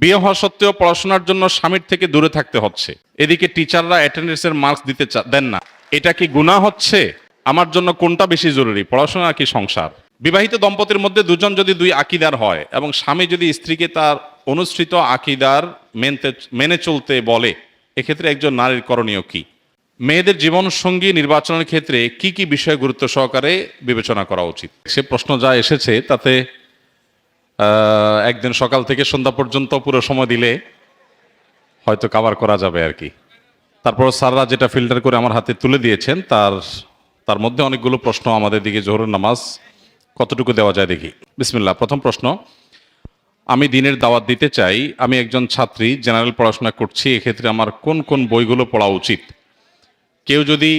বিয়ে হওয়া সত্ত্বেও পড়াশোনার জন্য স্বামীর থেকে দূরে থাকতে হচ্ছে। এদিকে টিচাররা অ্যাটেন্ডেন্সের মার্কস দিতে দেন না। এটা কি গুণা হচ্ছে? আমার জন্য কোনটা বেশি জরুরি? পড়াশোনা কি সংসার? বিবাহিত দম্পতির মধ্যে দুজন যদি দুই আকিদার হয় এবং স্বামী যদি স্ত্রীকে তার অনুসৃত আকিদার মেনতে মেনে চলতে বলে, এক্ষেত্রে একজন নারীর করণীয় কি? মেয়েদের জীবন সঙ্গী নির্বাচনের ক্ষেত্রে কি কি বিষয় গুরুত্ব সহকারে বিবেচনা করা উচিত? সে প্রশ্ন যা এসেছে, তাতে একদিন সকাল থেকে সন্ধ্যা পর্যন্ত পুরো সময় দিলে হয়তো কাভার করা যাবে আর কি। তারপর স্যাররা যেটা ফিল্টার করে আমার হাতে তুলে দিয়েছেন, তার তার মধ্যে অনেকগুলো প্রশ্ন আমাদের দিকে জোহরের নামাজ কতটুকু দেওয়া যায় দেখি। বিসমিল্লাহ, প্রথম প্রশ্ন, আমি দিনের দাওয়াত দিতে চাই, আমি একজন ছাত্রী জেনারেল পড়াশোনা করছি, এক্ষেত্রে আমার কোন কোন বইগুলো পড়া উচিত? কেউ যদি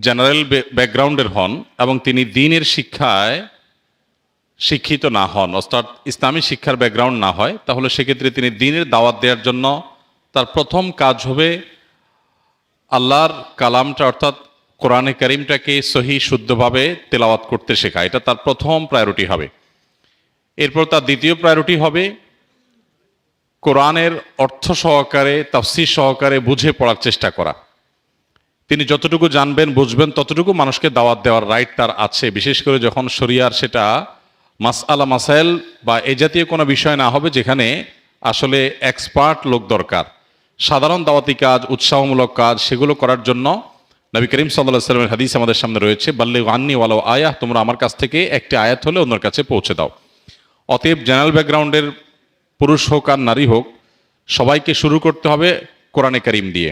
জেনারেল ব্যাকগ্রাউন্ডের হন এবং তিনি দিনের শিক্ষায় শিক্ষিত না হন, অর্থাৎ ইসলামী শিক্ষার ব্যাকগ্রাউন্ড না হয়, তাহলে সেক্ষেত্রে তিনি দিনের দাওয়াত দেওয়ার জন্য তার প্রথম কাজ হবে আল্লাহর কালামটা, অর্থাৎ কোরআনে করিমটাকে সহি, শুদ্ধভাবে তেলাওয়াত করতে শেখা। এটা তার প্রথম প্রায়োরিটি হবে। এরপর তার দ্বিতীয় প্রায়োরিটি হবে কোরআনের অর্থ সহকারে, তাফসির সহকারে বুঝে পড়ার চেষ্টা করা। তিনি যতটুকু জানবেন, বুঝবেন, ততটুকু মানুষকে দাওয়াত দেওয়ার রাইট তার আছে। বিশেষ করে যখন শরিয়ার সেটা মাস আলা মাসাইল বা এ জাতীয় কোনো বিষয় না হবে যেখানে আসলে এক্সপার্ট লোক দরকার। সাধারণ দাওয়াতি কাজ, উৎসাহমূলক কাজ, সেগুলো করার জন্য নবী করিম সাল্লাহ সাল্লামের হাদিস আমাদের সামনে রয়েছে বাল্লে আন্নি ওয়ালো আয়াহ তোমরা আমার কাছ থেকে একটি আয়াত হলে অন্যের কাছে পৌঁছে দাও। অতএব জেনারেল ব্যাকগ্রাউন্ডের পুরুষ হোক আর নারী হোক, সবাইকে শুরু করতে হবে কোরআনে করিম দিয়ে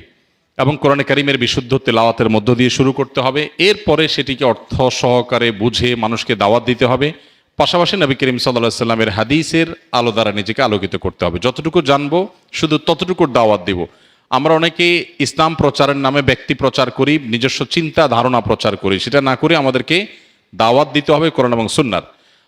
এবং কোরআনে করিমের বিশুদ্ধ তেলাওয়াতের মধ্য দিয়ে শুরু করতে হবে। এরপরে সেটিকে অর্থ সহকারে বুঝে মানুষকে দাওয়াত দিতে হবে। পাশাপাশি নবী করিম সাল্লাহ সাল্লামের হাদিসের আলো দ্বারা নিজেকে আলোকিত করতে হবে। যতটুকু জানব, শুধু ততটুকুর দাওয়াত দিব। আমরা অনেকে ইসলাম প্রচারের নামে ব্যক্তি প্রচার করি, নিজস্ব চিন্তা ধারণা প্রচার করি। সেটা না করে আমাদেরকে দাওয়াত দিতে হবে কোরআন এবং সুন্নার।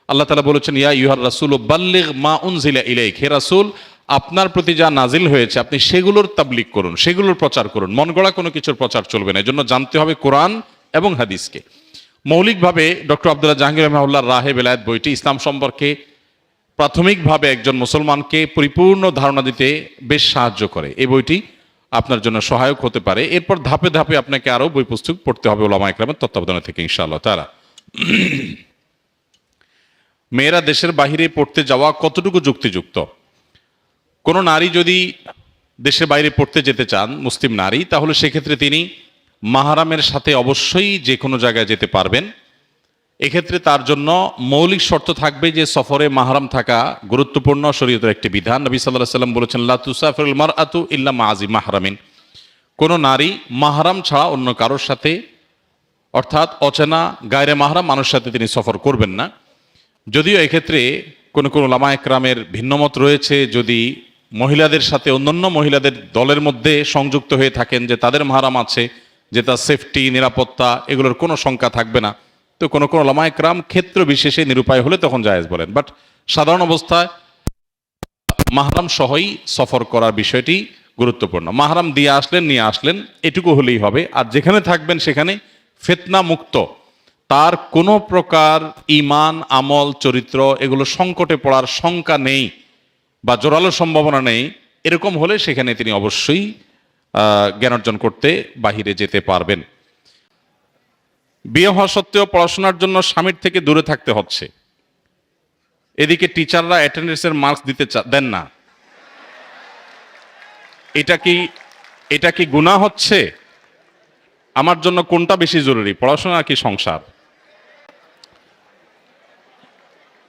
আল্লাহ তালা বলেছেন, ইয়া ইউহার রাসুল ও বাল্লিগ মা উনজিলা ইলাইক। হে রাসুল, আপনার প্রতি যা নাজিল হয়েছে, আপনি সেগুলোর তাবলিক করুন, সেগুলোর প্রচার করুন। মন গড়া কোনো কিছুর প্রচার চলবে না। এজন্য জানতে হবে কোরআন এবং হাদিসকে। মৌলিকভাবে ডক্টর আব্দুল্লাহ জাহাঙ্গীর রহমাউল্লাহ রাহে বেলায়ত বইটি ইসলাম সম্পর্কে প্রাথমিকভাবে একজন মুসলমানকে পরিপূর্ণ ধারণা দিতে বেশ সাহায্য করে। এই বইটি আপনার জন্য সহায়ক হতে পারে। এরপর ধাপে ধাপে আপনাকে আরও বই পুস্তক পড়তে হবে ওলামা একরামের তত্ত্বাবধানে থেকে ইনশাআল্লাহ তারা মেয়েরা দেশের বাহিরে পড়তে যাওয়া কতটুকু যুক্তিযুক্ত? কোনো নারী যদি দেশের বাইরে পড়তে যেতে চান, মুসলিম নারী, তাহলে সেক্ষেত্রে তিনি মাহারামের সাথে অবশ্যই যে কোনো জায়গায় যেতে পারবেন। এক্ষেত্রে তার জন্য মৌলিক শর্ত থাকবে যে সফরে মাহারাম থাকা গুরুত্বপূর্ণ শরীয়তের একটি বিধান। নবী সাল্লাহ সাল্লাম বলেছেন লাতুসাফরুল মার আতু ইল্লা মাজি মাহরামিন। কোনো নারী মাহারাম ছাড়া অন্য কারোর সাথে, অর্থাৎ অচেনা, গায়রে মাহারাম মানুষের সাথে তিনি সফর করবেন না। যদিও এক্ষেত্রে কোনো কোনো লামা একরামের ভিন্নমত রয়েছে, যদি মহিলাদের সাথে অন্যান্য মহিলাদের দলের মধ্যে সংযুক্ত হয়ে থাকেন যে তাদের মাহারাম আছে যে তার সেফটি নিরাপত্তা, এগুলোর কোনো শঙ্কা থাকবে না। তো কোনো কোনো লামা একরাম ক্ষেত্র বিশেষে নিরুপায় হলে তখন জায়েজ বলেন। বাট সাধারণ অবস্থায় মাহরাম সহই সফর করার বিষয়টি গুরুত্বপূর্ণ। মাহরাম দিয়ে আসলেন, নিয়ে আসলেন, এটুকু হলেই হবে। আর যেখানে থাকবেন সেখানে ফেতনা মুক্ত তার কোনো প্রকার ইমান আমল, চরিত্র এগুলো সংকটে পড়ার শঙ্কা নেই বা জোরালো সম্ভাবনা নেই। এরকম হলে সেখানে তিনি অবশ্যই জ্ঞান অর্জন করতে বাহিরে যেতে পারবেন। বিয়ে হওয়া সত্ত্বেও পড়াশোনার জন্য স্বামীর থেকে দূরে থাকতে হচ্ছে। এদিকে টিচাররা অ্যাটেন্ডেন্সের মার্কস দিতে দেন না। এটা কি এটা কি গুণা হচ্ছে? আমার জন্য কোনটা বেশি জরুরি? পড়াশোনা কি সংসার?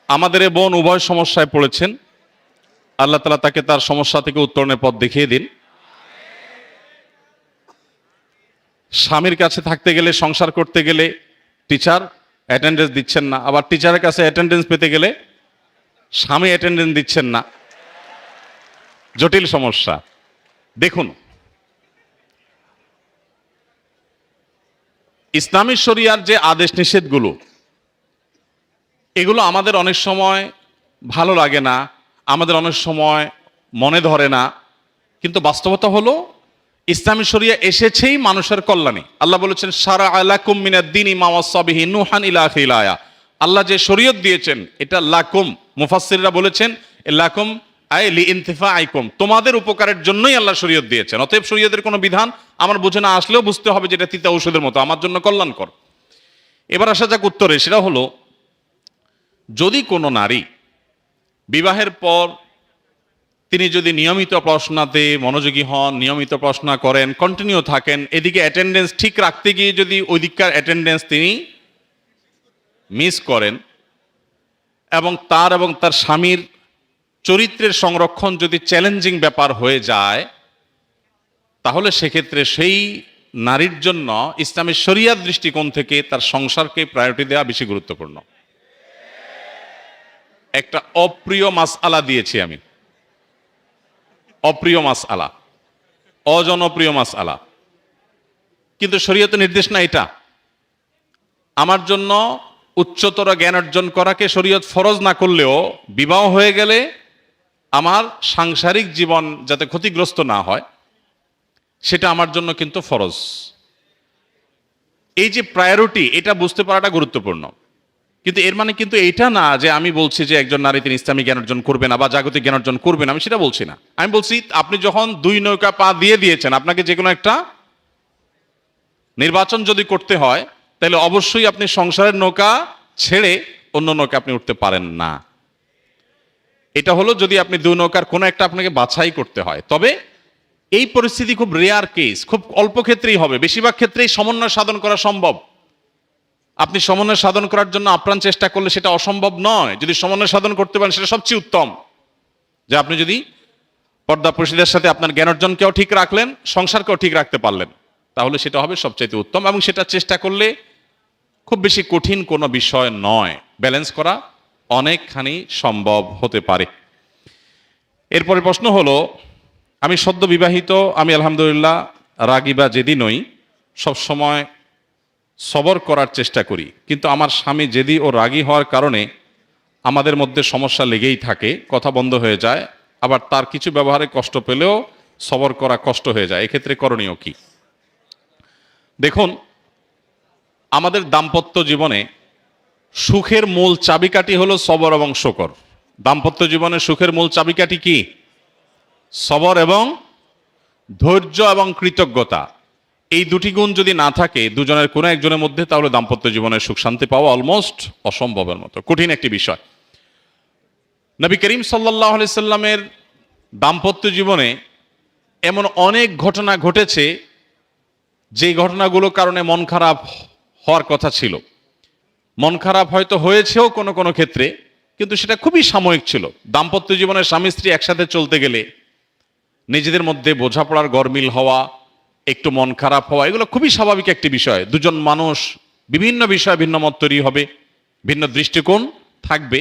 আমাদের এ বোন উভয় সমস্যায় পড়েছেন। আল্লাহ তালা তাকে তার সমস্যা থেকে উত্তরণের পথ দেখিয়ে দিন। স্বামীর কাছে থাকতে গেলে, সংসার করতে গেলে টিচার অ্যাটেন্ডেন্স দিচ্ছেন না। আবার টিচারের কাছে অ্যাটেন্ডেন্স পেতে গেলে স্বামী অ্যাটেন্ডেন্স দিচ্ছেন না। জটিল সমস্যা। দেখুন, ইসলামী শরিয়ার যে আদেশ নিষেধগুলো, এগুলো আমাদের অনেক সময় ভালো লাগে না, আমাদের অনেক সময় মনে ধরে না, কিন্তু বাস্তবতা হলো ইসলামী শরিয়া এসেছেই মানুষের কল্যাণে। আল্লাহ বলেছেন, সারা আলাকুম মিনাদ্দিন ইমাওয়াসাবিহি নুহান ইলা আখিলায়া আল্লাহ যে শরীয়ত দিয়েছেন, এটা লাকুম। মুফাসসিররা বলেছেন লাকুম আই লি ইনতিফা আইকুম। তোমাদের উপকারের জন্যই আল্লাহ শরীয়ত দিয়েছেন। অতএব শরীয়তের কোনো বিধান আমার বুঝে না আসলেও বুঝতে হবে যেটা তিতা ঔষধের মতো। আমার জন্য কল্যাণকর। এবার আসা যাক উত্তরে, সেটা হলো, যদি কোনো নারী বিবাহের পর তিনি যদি নিয়মিত পড়াশোনাতে মনোযোগী হন, নিয়মিত পড়াশোনা করেন কন্টিনিউ থাকেন, এদিকে অ্যাটেন্ডেন্স ঠিক রাখতে গিয়ে যদি ওই দিককার অ্যাটেন্ডেন্স তিনি মিস করেন, এবং তার এবং তার স্বামীর চরিত্রের সংরক্ষণ যদি চ্যালেঞ্জিং ব্যাপার হয়ে যায়, তাহলে সেক্ষেত্রে সেই নারীর জন্য ইসলামের শরিয়ার দৃষ্টিকোণ থেকে তার সংসারকে প্রায়োরিটি দেওয়া বেশি গুরুত্বপূর্ণ। একটা অপ্রিয় মাস আলা দিয়েছি আমি। অপ্রিয় মাস আলা অজনপ্রিয় মাস আলা কিন্তু শরীয়তে নির্দেশ না এটা। আমার জন্য উচ্চতর জ্ঞান অর্জন করাকে শরীয়ত ফরজ না করলেও বিবাহ হয়ে গেলে আমার সাংসারিক জীবন যাতে ক্ষতিগ্রস্ত না হয়, সেটা আমার জন্য কিন্তু ফরজ। এই যে প্রায়োরিটি এটা বুঝতে পারাটা গুরুত্বপূর্ণ। কিন্তু এর মানে কিন্তু এইটা না যে আমি বলছি যে একজন নারী তিনি ইসলামী জ্ঞান অর্জন করবে না বা জাগতিক জ্ঞান অর্জন করবে না, আমি সেটা বলছি না। আমি বলছি, আপনি যখন দুই নৌকা পা দিয়ে দিয়েছেন, আপনাকে যে কোনো একটা নির্বাচন যদি করতে হয়, তাহলে অবশ্যই আপনি সংসারের নৌকা ছেড়ে অন্য নৌকা আপনি উঠতে পারেন না। এটা হলো যদি আপনি দুই নৌকার কোনো একটা আপনাকে বাছাই করতে হয়। তবে এই পরিস্থিতি খুব রেয়ার কেস খুব অল্প ক্ষেত্রেই হবে, বেশিরভাগ ক্ষেত্রেই সমন্বয় সাধন করা সম্ভব। আপনি সমন্বয় সাধন করার জন্য আপ্রাণ চেষ্টা করলে সেটা অসম্ভব নয়। যদি সমন্বয় সাধন করতে পারেন, সেটা সবচেয়ে উত্তম। যে আপনি যদি পর্দা পরিষদের সাথে আপনার জ্ঞান অর্জনকেও ঠিক রাখলেন, সংসারকেও ঠিক রাখতে পারলেন, তাহলে সেটা হবে সবচাইতে উত্তম এবং সেটা চেষ্টা করলে খুব বেশি কঠিন কোনো বিষয় নয়। ব্যালেন্স করা অনেকখানি সম্ভব হতে পারে। এরপরে প্রশ্ন হলো, আমি সদ্য বিবাহিত, আমি আলহামদুলিল্লাহ রাগী বা জেদি নই, সবসময় সবর করার চেষ্টা করি। কিন্তু আমার স্বামী জেদি ও রাগী হওয়ার কারণে আমাদের মধ্যে সমস্যা লেগেই থাকে, কথা বন্ধ হয়ে যায়, আবার তার কিছু ব্যবহারে কষ্ট পেলেও সবর করা কষ্ট হয়ে যায়। এক্ষেত্রে করণীয় কি? দেখুন, আমাদের দাম্পত্য জীবনে সুখের মূল চাবিকাঠি হলো সবর এবং শকর। দাম্পত্য জীবনে সুখের মূল চাবিকাঠি কি? সবর এবং ধৈর্য এবং কৃতজ্ঞতা। এই দুটি গুণ যদি না থাকে, দুজনের কোনো একজনের মধ্যে তাহলে দাম্পত্য জীবনের সুখ শান্তি পাওয়া অলমোস্ট অসম্ভবের মতো। কঠিন একটি বিষয়। নবী করিম সাল্লাহ সাল্লামের দাম্পত্য জীবনে এমন অনেক ঘটনা ঘটেছে, যে ঘটনাগুলোর কারণে মন খারাপ হওয়ার কথা ছিল। মন খারাপ হয়তো হয়েছেও কোনো কোনো ক্ষেত্রে, কিন্তু সেটা খুবই সাময়িক ছিল। দাম্পত্য জীবনের স্বামী স্ত্রী একসাথে চলতে গেলে নিজেদের মধ্যে বোঝাপড়ার গরমিল হওয়া একটু মন খারাপ হওয়া, এগুলো খুবই স্বাভাবিক একটি বিষয়। দুজন মানুষ বিভিন্ন বিষয়ে ভিন্ন মত তৈরি হবে, ভিন্ন দৃষ্টিকোণ থাকবে।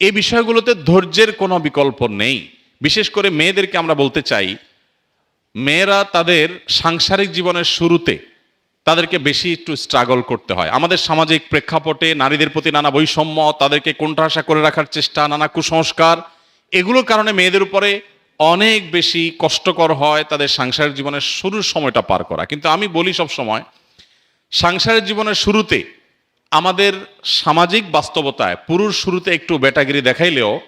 এই বিষয়গুলোতে ধৈর্যের কোনো বিকল্প নেই। বিশেষ করে মেয়েদেরকে আমরা বলতে চাই, মেয়েরা তাদের সাংসারিক জীবনের শুরুতে তাদেরকে বেশি একটু স্ট্রাগল করতে হয়। আমাদের সামাজিক প্রেক্ষাপটে নারীদের প্রতি নানা বৈষম্য, তাদেরকে কোণঠাসা করে রাখার চেষ্টা, নানা কুসংস্কার, এগুলোর কারণে মেয়েদের উপরে অনেক বেশি কষ্টকর হয় তাদের সাংসারিক জীবনের শুরুর সময়টা পার করা। কিন্তু আমি বলি সব সময়, সাংসারিক জীবনের শুরুতে আমাদের সামাজিক বাস্তবতায় পুরুষ শুরুতে একটু বেটাগিরি দেখাইলেও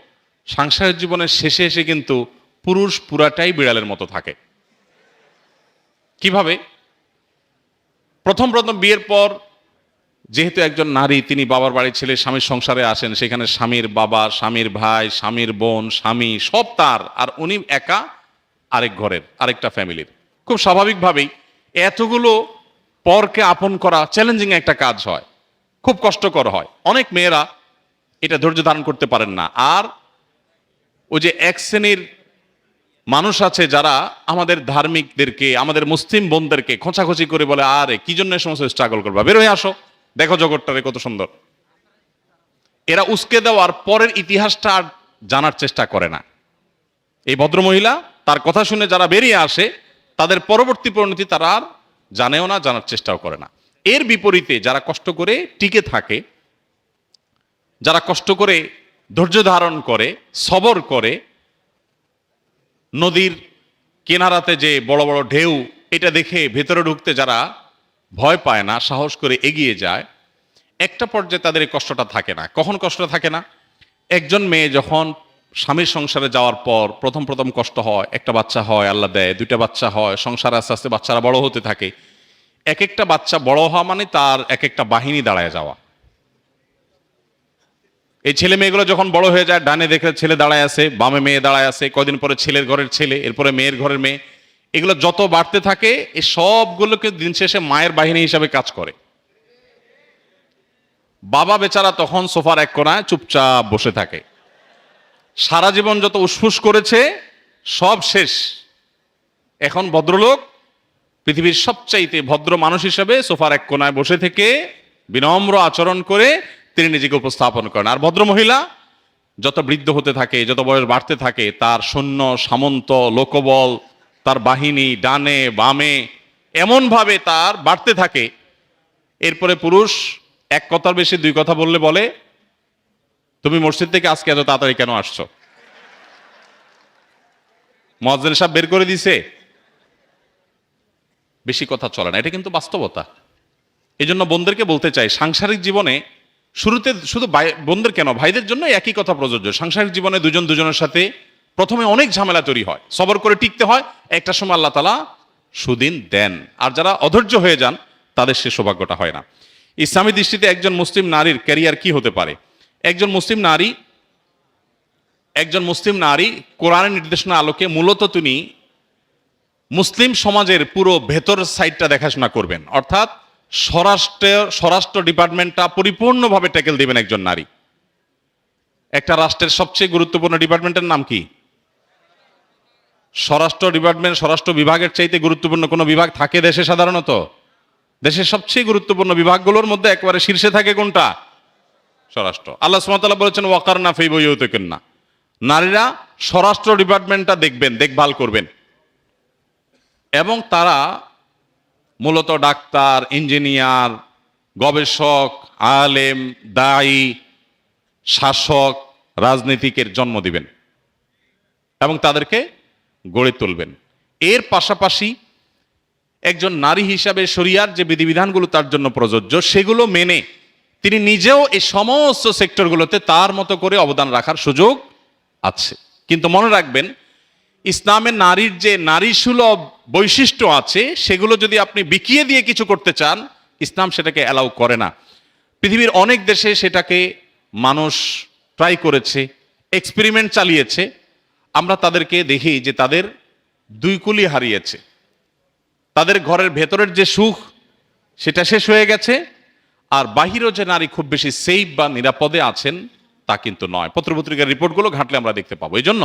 সাংসারিক জীবনের শেষে এসে কিন্তু পুরুষ পুরাটাই বিড়ালের মতো থাকে। কীভাবে? প্রথম প্রথম বিয়ের পর যেহেতু একজন নারী, তিনি বাবার বাড়ির ছেলে, স্বামীর সংসারে আসেন, সেখানে স্বামীর বাবা, স্বামীর ভাই, স্বামীর বোন, স্বামী, সব তার, আর উনি একা আরেক ঘরের, আরেকটা ফ্যামিলির। খুব স্বাভাবিকভাবেই এতগুলো পরকে আপন করা চ্যালেঞ্জিং একটা কাজ হয়, খুব কষ্টকর হয়। অনেক মেয়েরা এটা ধৈর্য ধারণ করতে পারেন না। আর ওই যে এক শ্রেণির মানুষ আছে যারা আমাদের ধার্মিকদেরকে, আমাদের মুসলিম বোনদেরকে খোঁচাখুচি করে বলে, আরে, কি জন্য সমস্ত স্ট্রাগল করবা? বের হয়ে আসো। দেখো জগৎটারে কত সুন্দর। এরা উস্কে দেওয়ার পরের ইতিহাসটা আর জানার চেষ্টা করে না। এই ভদ্রমহিলা তার কথা শুনে যারা বেরিয়ে আসে, তাদের পরবর্তী পরিণতি তারা আর জানেও না, জানার চেষ্টাও করে না। এর বিপরীতে যারা কষ্ট করে টিকে থাকে, যারা কষ্ট করে ধৈর্য ধারণ করে, সবর করে, নদীর কেনারাতে যে বড় বড় ঢেউ, এটা দেখে ভেতরে ঢুকতে যারা ভয় পায় না, সাহস করে এগিয়ে যায়। একটা পর্যায়ে তাদের এই কষ্টটা থাকে না। কখন কষ্ট থাকে না? একজন মেয়ে যখন স্বামীর সংসারে যাওয়ার পর প্রথম প্রথম কষ্ট হয়, একটা বাচ্চা হয়, আল্লাহ দেয়, দুইটা বাচ্চা হয়, সংসারে আস্তে আস্তে বাচ্চারা বড় হতে থাকে। এক একটা বাচ্চা বড় হওয়া মানে তার এক একটা বাহিনী দাঁড়ায় যাওয়া। এই ছেলে মেয়েগুলো যখন বড় হয়ে যায়, ডানে দেখে ছেলে দাঁড়ায় আছে, বামে মেয়ে দাঁড়ায় আছে, কদিন পরে ছেলের ঘরের ছেলে, এরপরে মেয়ের ঘরের মেয়ে। এগুলো যত বাড়তে থাকে এই সবগুলোকে দিন শেষে মায়ের বাহিনী হিসাবে কাজ করে। বাবা বেচারা তখন সোফার এক কোনায় চুপচাপ বসে থাকে। সারা জীবন যত উসফুস করেছে, সব শেষ। এখন ভদ্রলোক পৃথিবীর সবচাইতে ভদ্র মানুষ হিসেবে সোফার এক কোনায় বসে থেকে বিনম্র আচরণ করে তিনি নিজেকে উপস্থাপন করেন। আর ভদ্র মহিলা যত বৃদ্ধ হতে থাকে, যত বয়স বাড়তে থাকে, তার সৈন্য, সামন্ত, লোকবল তার বাহিনী ডানে, বামে, এমনভাবে তার বাড়তে থাকে। এরপরে পুরুষ এক কথার বেশি দুই কথা বললে বলে, তুমি মসজিদ থেকে আজকে এত তাড়াতাড়ি কেন আসছো? মহাজেন সাহেব বের করে দিছে। বেশি কথা চলে না, এটা কিন্তু বাস্তবতা। এই জন্য বোনদেরকে বলতে চাই, সাংসারিক জীবনে শুরুতে শুধু বোনদের কেন? ভাইদের জন্য একই কথা প্রযোজ্য। সাংসারিক জীবনে দুজন দুজনের সাথে প্রথমে অনেক ঝামেলা তৈরি হয়, সবর করে টিকতে হয়, একটা সময় আল্লাহ তালা সুদিন দেন। আর যারা অধৈর্য হয়ে যান, তাদের সে সৌভাগ্যটা হয় না। ইসলামী দৃষ্টিতে একজন মুসলিম নারীর ক্যারিয়ার কি হতে পারে? একজন মুসলিম নারী, একজন মুসলিম নারী কোরআনের নির্দেশনা আলোকে মূলত তিনি মুসলিম সমাজের পুরো ভেতর সাইডটা দেখাশোনা করবেন। অর্থাৎ স্বরাষ্ট্র স্বরাষ্ট্র ডিপার্টমেন্টটা পরিপূর্ণভাবে ট্যাকেল দিবেন একজন নারী। একটা রাষ্ট্রের সবচেয়ে গুরুত্বপূর্ণ ডিপার্টমেন্টের নাম কি? স্বরাষ্ট্র ডিপার্টমেন্ট, স্বরাষ্ট্র বিভাগের চাইতে গুরুত্বপূর্ণ কোনো বিভাগ থাকে দেশে সাধারণত? দেশের সবচেয়ে গুরুত্বপূর্ণ বিভাগগুলোর মধ্যে একবারে শীর্ষে থাকে কোনটা? স্বরাষ্ট্র। আল্লাহ সুমতাল্লাহ বলেছেন ওয়াকার না ফেই না নারীরা স্বরাষ্ট্র ডিপার্টমেন্টটা দেখবেন, দেখভাল করবেন। এবং তারা মূলত ডাক্তার, ইঞ্জিনিয়ার, গবেষক, আলেম, দায়ী, শাসক, রাজনীতিকের জন্ম দিবেন। এবং তাদেরকে গড়ে তুলবেন। এর পাশাপাশি একজন নারী হিসাবে শরিয়ার যে বিধিবিধানগুলো তার জন্য প্রযোজ্য, সেগুলো মেনে তিনি নিজেও এই সমস্ত সেক্টরগুলোতে তার মতো করে অবদান রাখার সুযোগ আছে। কিন্তু মনে রাখবেন ইসলামের নারীর যে নারী সুলভ বৈশিষ্ট্য আছে, সেগুলো যদি আপনি বিকিয়ে দিয়ে কিছু করতে চান, ইসলাম সেটাকে অ্যালাউ করে না। পৃথিবীর অনেক দেশে সেটাকে মানুষ ট্রাই করেছে, এক্সপেরিমেন্ট চালিয়েছে আমরা তাদেরকে দেখি যে তাদের দুই কুলি হারিয়েছে। তাদের ঘরের ভেতরের যে সুখ, সেটা শেষ হয়ে গেছে, আর বাহিরেও যে নারী খুব বেশি সেফ বা নিরাপদে আছেন, তা কিন্তু নয়। পত্রপত্রিকার রিপোর্টগুলো ঘাটলে আমরা দেখতে পাবো। এই জন্য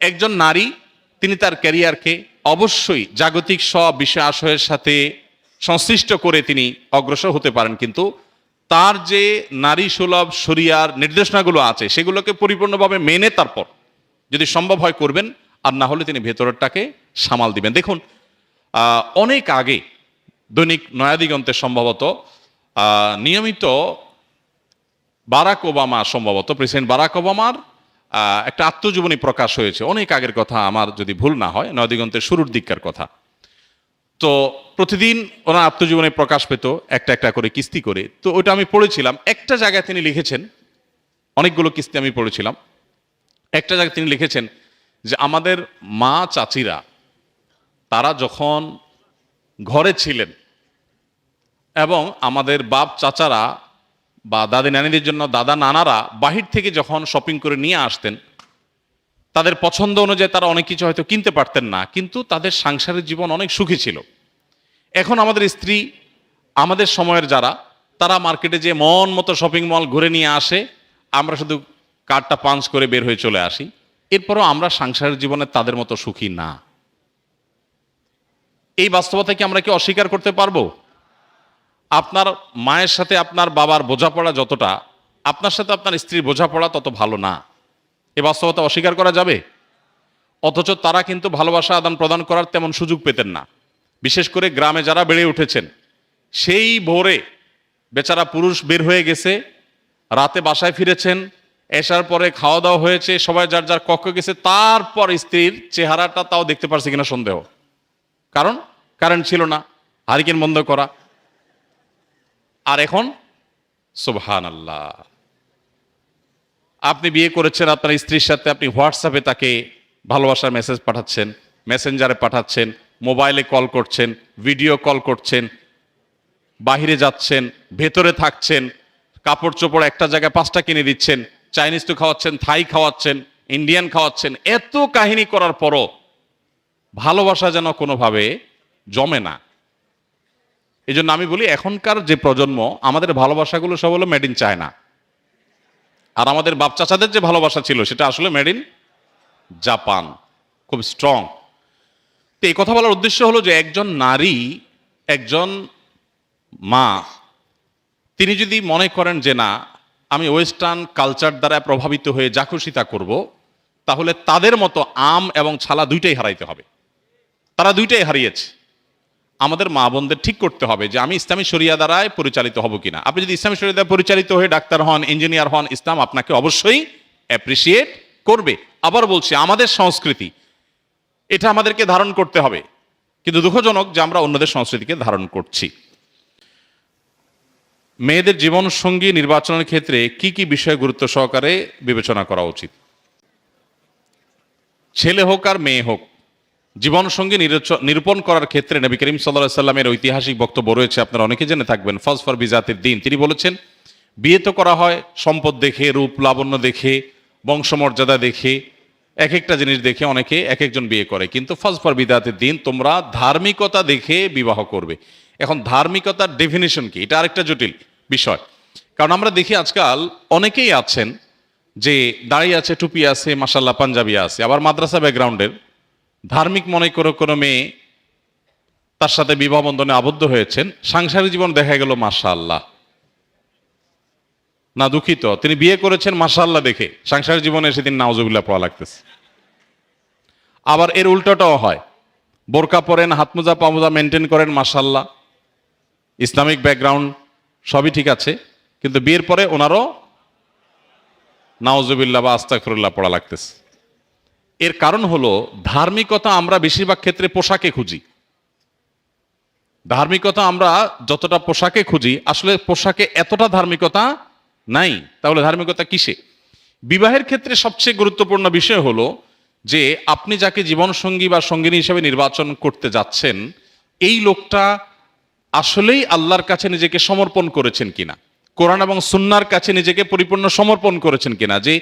একজন নারী, তিনি তার ক্যারিয়ারকে অবশ্যই জাগতিক সব বিষয় আশয়ের সাথে সংশ্লিষ্ট করে তিনি অগ্রসর হতে পারেন, কিন্তু তার যে নারী সুলভ শরিয়ার নির্দেশনাগুলো আছে, সেগুলোকে পরিপূর্ণভাবে মেনে তারপর যদি সম্ভব হয় করবেন, আর না হলে তিনি ভেতরেরটাকে সামাল দিবেন। দেখুন অনেক আগে দৈনিক নয়াদিগন্তে সম্ভবত নিয়মিত বারাক ওবামা সম্ভবত, প্রেসিডেন্ট বারাক ওবামার একটা আত্মজীবনী প্রকাশ হয়েছে। অনেক আগের কথা, আমার যদি ভুল না হয়, নয়াদিগন্তের শুরুর দিককার কথা। তো প্রতিদিন ওনার আত্মজীবনী প্রকাশ পেত, একটা একটা করে কিস্তি করে। তো ওটা আমি পড়েছিলাম। একটা জায়গায় তিনি লিখেছেন, অনেকগুলো কিস্তি আমি পড়েছিলাম। একটা জায়গায় তিনি লিখেছেন যে আমাদের মা চাচিরা, তারা যখন ঘরে ছিলেন এবং আমাদের বাপ চাচারা বা দাদি নানিদের জন্য, দাদা নানারা বাহির থেকে যখন শপিং করে নিয়ে আসতেন, তাদের পছন্দ অনুযায়ী তারা অনেক কিছু হয়তো কিনতে পারতেন না, কিন্তু তাদের সাংসারিক জীবন অনেক সুখী ছিল। এখন আমাদের স্ত্রী, আমাদের সময়ের যারা, তারা মার্কেটে যে মন মতো শপিং মল ঘুরে নিয়ে আসে, আমরা শুধু কার্ডটা পাঞ্চ করে বের হয়ে চলে আসি। এরপরও আমরা সাংসারিক জীবনে তাদের মতো সুখী না। এই বাস্তবতা কি আমরা কি অস্বীকার করতে পারব? আপনার মায়ের সাথে আপনার বাবার বোঝাপড়া যতটা, আপনার সাথে আপনার স্ত্রীর বোঝাপড়া তত ভালো না। এ বাস্তবতা অস্বীকার করা যাবে? অথচ তারা কিন্তু ভালোবাসা আদান প্রদান করার তেমন সুযোগ পেতেন না। বিশেষ করে গ্রামে যারা বেড়ে উঠেছেন, সেই ভোরে বেচারা পুরুষ বের হয়ে গেছে, রাতে বাসায় ফিরেছেন এসার পরে খাওয়া দাওয়া হয়েছে, সবাই যার যার কক্ষ গেছে, তারপর স্ত্রীর চেহারাটা তাও দেখতে পারছে কিনা সন্দেহ। কারণ? কারেন্ট ছিল না, হারিকেন বন্ধ করা। আর এখন? সুবহান আল্লাহ আপনি বিয়ে করেছেন, আপনার স্ত্রীর সাথে আপনি হোয়াটসঅ্যাপে তাকে ভালোবাসার মেসেজ পাঠাচ্ছেন, মেসেঞ্জারে পাঠাচ্ছেন, মোবাইলে কল করছেন, ভিডিও কল করছেন, বাহিরে যাচ্ছেন, ভেতরে থাকছেন, কাপড় চোপড় একটা জায়গায় পাঁচটা কিনে দিচ্ছেন চাইনিজ তো খাওয়াচ্ছেন, থাই খাওয়াচ্ছেন, ইন্ডিয়ান খাওয়াচ্ছেন, এত কাহিনী করার পরও ভালোবাসা যেন কোনোভাবে জমে না। এই জন্য আমি বলি, এখনকার যে প্রজন্ম, আমাদের ভালোবাসাগুলো সব হলো মেড ইন চায়না আর আমাদের বাপ চাচাদের যে ভালোবাসা ছিল, সেটা আসলে মেড ইন জাপান খুব স্ট্রং তো এই কথা বলার উদ্দেশ্য হলো যে, একজন নারী, একজন মা, তিনি যদি মনে করেন যে না আমি ওয়েস্টার্ন কালচার দ্বারা প্রভাবিত হয়ে যা খুশি তা করব, তাহলে তাদের মতো আম এবং ছালা দুইটাই হারাইতে হবে। তারা দুইটাই হারিয়েছে। আমাদের মা বোনদের ঠিক করতে হবে যে আমি ইসলামী শরিয়া দ্বারায় পরিচালিত হব কিনা। আপনি যদি ইসলামী শরিয়া দ্বারা পরিচালিত হয়ে ডাক্তার হন, ইঞ্জিনিয়ার হন, ইসলাম আপনাকে অবশ্যই অ্যাপ্রিসিয়েট করবে। আবার বলছি, আমাদের সংস্কৃতি, এটা আমাদেরকে ধারণ করতে হবে। কিন্তু দুঃখজনক যে আমরা অন্যদের সংস্কৃতিকে ধারণ করছি। মেয়েদের জীবন সঙ্গী নির্বাচনের ক্ষেত্রে কি কি বিষয় গুরুত্ব সহকারে বিবেচনা করা উচিত? ছেলে হোক আর মেয়ে হোক জীবন সঙ্গী নিরূপণ করার ক্ষেত্রে নবী করিম সাল্লাহ সাল্লামের ঐতিহাসিক বক্তব্য রয়েছে, আপনারা অনেকে জেনে থাকবেন। ফজ ফর বিজাতের দিন, তিনি বলেছেন, বিয়ে তো করা হয় সম্পদ দেখে, রূপ লাবণ্য দেখে, বংশমর্যাদা দেখে এক একটা জিনিস দেখে অনেকে এক একজন বিয়ে করে। কিন্তু ফজ ফর বিদাতের দিন তোমরা ধার্মিকতা দেখে বিবাহ করবে। এখন ধার্মিকতার ডেফিনেশন কি? এটা আরেকটা জটিল। বিষয়। কারণ আমরা দেখি আজকাল অনেকেই আছেন যে দাঁড়িয়ে আছে টুপি আছে মাসাল্লাহ পাঞ্জাবি আছে। আবার মাদ্রাসা ব্যাকগ্রাউন্ডের ধার্মিক মনে করে কোনো মেয়ে তার সাথে বিবাহ বন্ধনে আবদ্ধ হয়েছেন, সাংসারিক জীবন দেখা গেল মাশাল্লাহ না দুঃখিত, তিনি বিয়ে করেছেন মাশাল্লাহ দেখে, সাংসারিক জীবনে সেদিন নাওজুবিল্লাহ পড়া লাগতেছে। আবার এর উল্টোটাও হয়, বোরকা পরেন হাতমোজা পামোজা মেনটেন করেন মাশাল্লাহ ইসলামিক ব্যাকগ্রাউন্ড সবই ঠিক আছে, কিন্তু বিয়ের পরে ওনারও নাওজুবিল্লাহ বা আস্তাকফরুল্লাহ পড়া লাগতেছে। এর কারণ হলো, ধার্মিকতা আমরা বেশিরভাগ ক্ষেত্রে পোশাকে খুঁজি। ধার্মিকতা আমরা যতটা পোশাকে খুঁজি, আসলে পোশাকে এতটা ধার্মিকতা নাই, তাহলে ধার্মিকতা কিসে? বিবাহের ক্ষেত্রে সবচেয়ে গুরুত্বপূর্ণ বিষয় হলো যে, আপনি যাকে জীবনসঙ্গী বা সঙ্গিনী হিসেবে নির্বাচন করতে যাচ্ছেন, এই লোকটা আসলেই আল্লাহর কাছে নিজেকে সমর্পণ করেছেন কিনা? কোরআন এবং সুন্নার কাছে নিজেকে পরিপূর্ণ সমর্পণ করেছেন কিনা? যে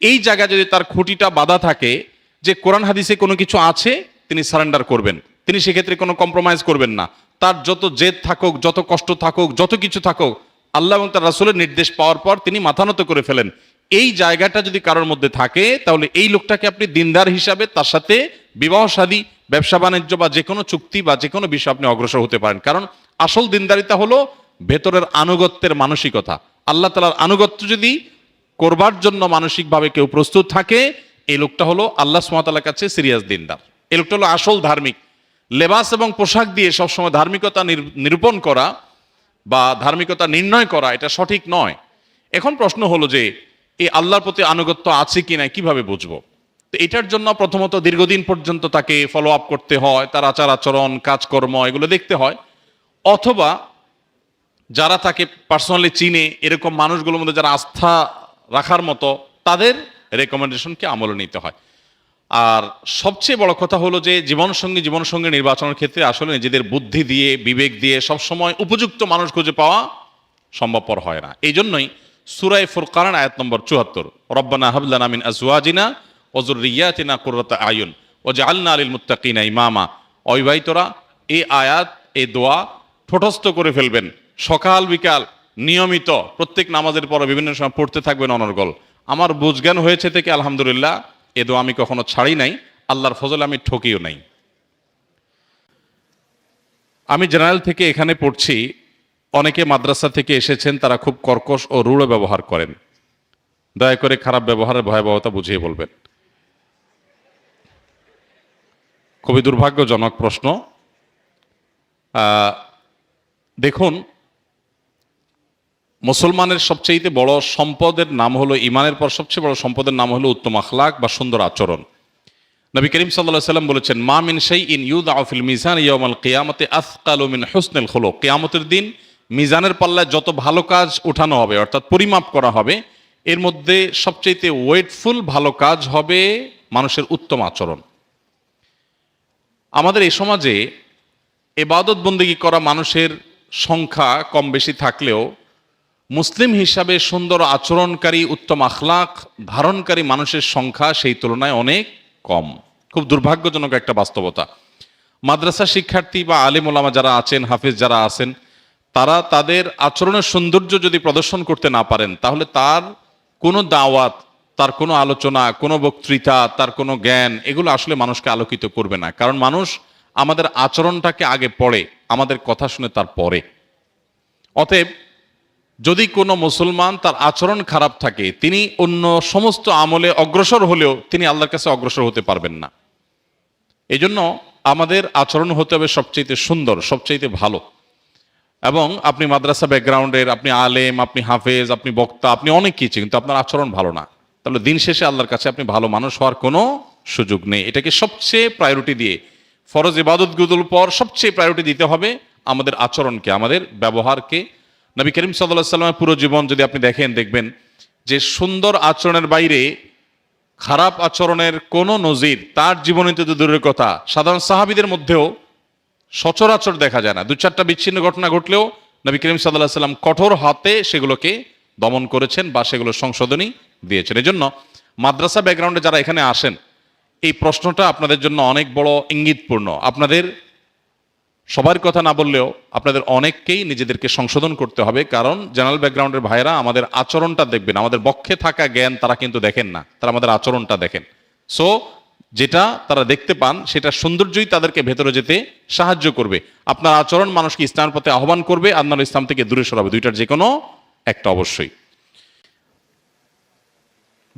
এই জায়গায় যদি তার খুঁটিটা বাধা থাকে, যে কোরআন হাদিসে কোনো কিছু আছে, তিনি সারেন্ডার করবেন। তিনি সেক্ষেত্রে কোনো কম্প্রোমাইজ করবেন না। তার যত জেদ থাকুক, যত কষ্ট থাকুক, যত কিছু থাকুক, আল্লাহ এবং তার রাসুলের নির্দেশ পাওয়ার পর তিনি মাথানত করে ফেলেন। এই জায়গাটা যদি কারোর মধ্যে থাকে, তাহলে এই লোকটাকে আপনি দিনদার হিসাবে তার সাথে বিবাহ সাদী, ব্যবসা বাণিজ্য বা যে কোনো চুক্তি বা যে কোনো বিষয় আপনি অগ্রসর হতে পারেন। কারণ আসল দিনদারিতা হলো ভেতরের আনুগত্যের মানসিকতা। আল্লাহ তালার আনুগত্য যদি করবার জন্য মানসিকভাবে কেউ প্রস্তুত থাকে, এই লোকটা হলো আল্লাহ সুমাতালার কাছে সিরিয়াস দিনদার। এই লোকটা হলো আসল ধার্মিক। লেবাস এবং পোশাক দিয়ে সবসময় ধার্মিকতা নিরূপণ করা বা ধার্মিকতা নির্ণয় করা, এটা সঠিক নয়। এখন প্রশ্ন হলো যে, এই আল্লাহর প্রতি আনুগত্য আছে কি না কীভাবে বুঝব? তো এটার জন্য প্রথমত দীর্ঘদিন পর্যন্ত তাকে ফলো আপ করতে হয়, তার আচার আচরণ কাজকর্ম, এগুলো দেখতে হয়। অথবা যারা তাকে পার্সোনালি চিনে, এরকম মানুষগুলোর মধ্যে যারা আস্থা রাখার মতো, তাদের রেকমেন্ডেশনকে আমলে নিতে হয়। আর সবচেয়ে বড় কথা হলো যে, জীবনসঙ্গী জীবনসঙ্গী নির্বাচনের ক্ষেত্রে আসলে নিজেদের বুদ্ধি দিয়ে, বিবেক দিয়ে সবসময় উপযুক্ত মানুষ খুঁজে পাওয়া সম্ভবপর হয় না। এই জন্যই সুরাই ফুরকান আয়াত নম্বর চুয়াত্তর, রব্বানা হাবলানা মিন আজওয়াজিনা ওজুর রিয়াতিনা কুররাতা আয়ুন ও যে আল্লাহ আলিল মুত্তাকিনা ইমামা। অবিবাহিতরা, এই আয়াত, এই দোয়া ঠোঁটস্থ করে ফেলবেন। সকাল, বিকাল, নিয়মিত, প্রত্যেক নামাজের পরে বিভিন্ন সময় পড়তে থাকবেন অনর্গল। আমার বুঝজ্ঞান হয়েছে থেকে আলহামদুলিল্লাহ, এ দোয়া আমি কখনো ছাড়ি নাই, আল্লাহর ফজল আমি ঠকিও নাই। আমি জেনারেল থেকে এখানে পড়ছি, অনেকে মাদ্রাসা থেকে এসেছেন, তারা খুব কর্কশ ও রূঢ় ব্যবহার করেন। দয়া করে খারাপ ব্যবহারের ভয়াবহতা বুঝিয়ে বলবেন। খুবই দুর্ভাগ্যজনক প্রশ্ন। দেখুন, মুসলমানের সবচেয়ে বড় সম্পদের নাম হলো ইমানের পর সবচেয়ে বড় সম্পদের নাম হলো উত্তম আখলাক বা সুন্দর আচরণ। নবী করিম সাল্লাহ সাল্লাম বলেছেন, মা মিন সেই ইন ইউদ আফিল মিজান ইয়ামাল কেয়ামতে আসকাল মিন হোসনেল খোলো কেয়ামতের দিন মিজানের পাল্লায় যত ভালো কাজ উঠানো হবে, অর্থাৎ পরিমাপ করা হবে, এর মধ্যে সবচেয়ে ওয়েটফুল ভালো কাজ হবে মানুষের উত্তম আচরণ। আমাদের এই সমাজে এবাদত বন্দিগি করা মানুষের সংখ্যা কম বেশি থাকলেও মুসলিম হিসাবে সুন্দর আচরণকারী, উত্তম আখলাক, ধারণকারী মানুষের সংখ্যা সেই তুলনায় অনেক কম। খুব দুর্ভাগ্যজনক একটা বাস্তবতা। মাদ্রাসা শিক্ষার্থী বা আলিম ওলামা যারা আছেন, হাফিজ যারা আছেন, তারা তাদের আচরণের সৌন্দর্য যদি প্রদর্শন করতে না পারেন, তাহলে তার কোনো দাওয়াত, তার কোনো আলোচনা, কোনো বক্তৃতা, তার কোনো জ্ঞান, এগুলো আসলে মানুষকে আলোকিত করবে না। কারণ মানুষ আমাদের আচরণটাকে আগে পড়ে আমাদের কথা শুনে তার পরে অতএব, যদি কোনো মুসলমান তার আচরণ খারাপ থাকে, তিনি অন্য সমস্ত আমলে অগ্রসর হলেও তিনি আল্লাহর কাছে অগ্রসর হতে পারবেন না। এই জন্য আমাদের আচরণ হতে হবে সবচেয়ে সুন্দর সবচেয়ে ভালো। এবং আপনি মাদ্রাসা ব্যাকগ্রাউন্ডের, আপনি আলেম, আপনি হাফেজ, আপনি বক্তা, আপনি অনেক কিছু, কিন্তু আপনার আচরণ ভালো না। তাহলে দিন শেষে আল্লাহর কাছে আপনি ভালো মানুষ হওয়ার কোনো সুযোগ নেই। এটাকে সবচেয়ে প্রায়োরিটি দিয়ে ফরজ ইবাদতগুলোর পর সবচেয়ে প্রায়োরিটি দিতে হবে আমাদের আচরণকে, আমাদের ব্যবহারকে। নবী করিম সাল্লাহ সাল্লামের পুরো জীবন যদি আপনি দেখেন, দেখবেন যে সুন্দর আচরণের বাইরে খারাপ আচরণের কোনো নজির তার জীবনীতে তো দূরের কথা। সাধারণ সাহাবিদের মধ্যেও সচরাচর দেখা যায় না। দু চারটা বিচ্ছিন্ন ঘটনা ঘটলেও নবী করিম সাল্লাহ সাল্লাম কঠোর হাতে সেগুলোকে দমন করেছেন বা সেগুলো সংশোধনী দিয়েছেন। এই জন্য মাদ্রাসা ব্যাকগ্রাউন্ডে যারা এখানে আসেন এই প্রশ্নটা আপনাদের জন্য অনেক বড় ইঙ্গিতপূর্ণ। আপনাদের সবার কথা না বললেও আপনাদের অনেককেই নিজেদেরকে সংশোধন করতে হবে, কারণ জেনারেল ব্যাকগ্রাউন্ডের ভাইরা আমাদের আচরণটা দেখবেন। আমাদের বক্ষে থাকা জ্ঞান তারা কিন্তু দেখেন না, তারা আমাদের আচরণটা দেখেন। সো যেটা তারা দেখতে পান, সেটা সৌন্দর্যই তাদেরকে ভেতরে যেতে সাহায্য করবে। আপনার আচরণ মানুষকে ইসলামের পথে আহ্বান করবে আপনার ইসলাম থেকে দূরে সরাবে। দুইটার যে কোনো একটা অবশ্যই।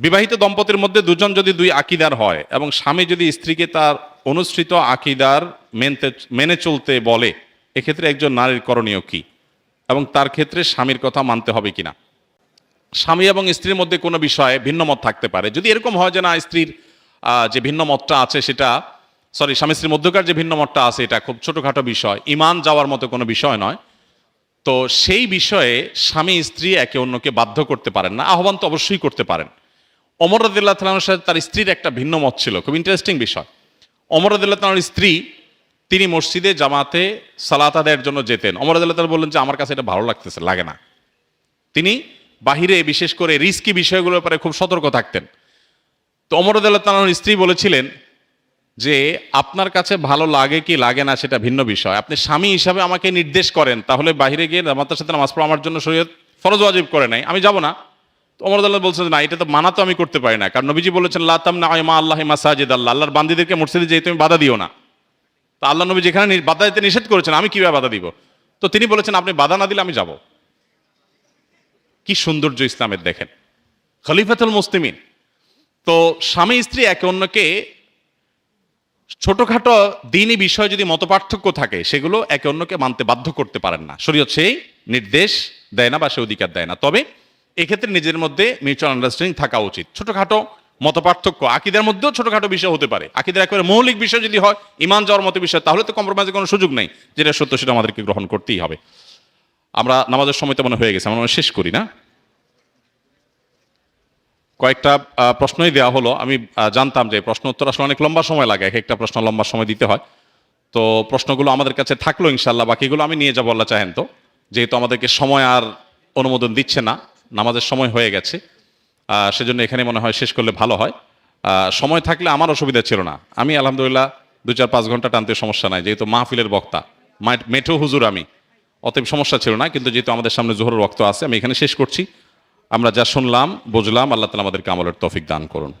বিবাহিত দম্পতির মধ্যে দুজন যদি দুই আকিদার হয় এবং স্বামী যদি স্ত্রীকে তার অনুসৃত আকিদার মেনতে, মেনে চলতে বলে, এক্ষেত্রে একজন নারীর করণীয় কি? এবং তার ক্ষেত্রে স্বামীর কথা মানতে হবে কিনা? স্বামী এবং স্ত্রীর মধ্যে কোনো বিষয়ে ভিন্ন মত থাকতে পারে। যদি এরকম হয় যে না, স্ত্রীর যে ভিন্ন মতটা আছে সেটা, সরি, স্বামী স্ত্রীর মধ্যকার যে ভিন্ন মতটা আছে এটা খুব ছোটোখাটো বিষয়, ইমান যাওয়ার মতো কোনো বিষয় নয়। তো সেই বিষয়ে স্বামী স্ত্রী একে অন্যকে বাধ্য করতে পারেন না, আহ্বান তো অবশ্যই করতে পারেন। অমর রদুল্লাহ তালানোর সাথে তার স্ত্রীর একটা ভিন্ন মত ছিল, খুব ইন্টারেস্টিং বিষয়। অমর রদুল্লাহ তালানোর স্ত্রী, তিনি মসজিদে, জামাতে সালাত আদায়ের জন্য যেতেন। অমর রদুল্লাহ তালা বললেন যে, আমার কাছে এটা ভালো লাগতেছে, লাগে না। তিনি বাহিরে বিশেষ করে রিস্কি বিষয়গুলোর ব্যাপারে খুব সতর্ক থাকতেন। তো অমর রদুল্লাহ তালানোর স্ত্রী বলেছিলেন যে, আপনার কাছে ভালো লাগে কি লাগে না সেটা ভিন্ন বিষয়। আপনি স্বামী হিসাবে আমাকে নির্দেশ করেন, তাহলে বাইরে গিয়ে জামাতের সাথে নামাজ পড়া আমার জন্য শরীয়ত ফরজ ওয়াজিব করে নাই। আমি যাব না। অমর আল্লাহ বলছেন না, এটা তো মানা তো আমি করতে পারি না। কারণ নবীজি বলেছেন লাতাম না মা আল্লাহ মাসাজিদ আল্লাহ। আল্লাহর বান্দিদেরকে মসজিদে যেয়ে তুমি বাধা দিও না। তো আল্লাহ নবী যেখানে বাধা দিতে নিষেধ করেছেন, আমি কীভাবে বাধা দিব? তো তিনি বলেছেন, আপনি বাধা না দিলে আমি যাব। কি সৌন্দর্য ইসলামের দেখেন। খলিফাতুল মুসলিমিন। তো স্বামী, স্ত্রী, একে অন্যকে ছোটখাটো দিনই বিষয়ে যদি মতপার্থক্য থাকে, সেগুলো একে অন্যকে মানতে বাধ্য করতে পারেন না। শরীয়ত সেই নির্দেশ দেয় না বা সে অধিকার দেয় না। তবে এক্ষেত্রে নিজের মধ্যে মিউচুয়াল আন্ডারস্ট্যান্ডিং থাকা উচিত। ছোটখাটো মতপার্থক্য আকিদের মধ্যেও ছোটখাটো বিষয় হতে পারে। আকিদের একেবারে মৌলিক বিষয় যদি হয়, ইমান যাওয়ার মতো বিষয়, তাহলে তো কম্প্রোমাইজের কোনো সুযোগ নেই। যেটা সত্য, সেটা আমাদেরকে গ্রহণ করতেই হবে। আমরা নামাজের সময় তো মনে হয়ে গেছে, আমরা শেষ করি না। কয়েকটা প্রশ্নই দেওয়া হলো। আমি জানতাম যে প্রশ্ন উত্তর আসলে অনেক লম্বা সময় লাগে, এক একটা প্রশ্ন লম্বা সময় দিতে হয়। তো প্রশ্নগুলো আমাদের কাছে থাকল ইনশাল্লাহ বাকিগুলো আমি নিয়ে যাব, আল্লাহ চাহেন তো। যেহেতু আমাদেরকে সময় আর অনুমোদন দিচ্ছে না। নামাজের সময় হয়ে গেছে সেজন্য এখানে মনে হয় শেষ করলে ভালো হয়। সময় থাকলে আমার অসুবিধা ছিল না। আমি আলহামদুলিল্লাহ দু চার পাঁচ ঘণ্টা টানতে সমস্যা নাই, যেহেতু মাহফিলের বক্তা। মেঠো হুজুর আমি। অতএব সমস্যা ছিল না, কিন্তু যেহেতু আমাদের সামনে জোহরের রক্ত আছে, আমি এখানে শেষ করছি। আমরা যা শুনলাম, বুঝলাম, আল্লাহ তালা আমাদেরকে আমলের তফিক দান করুন।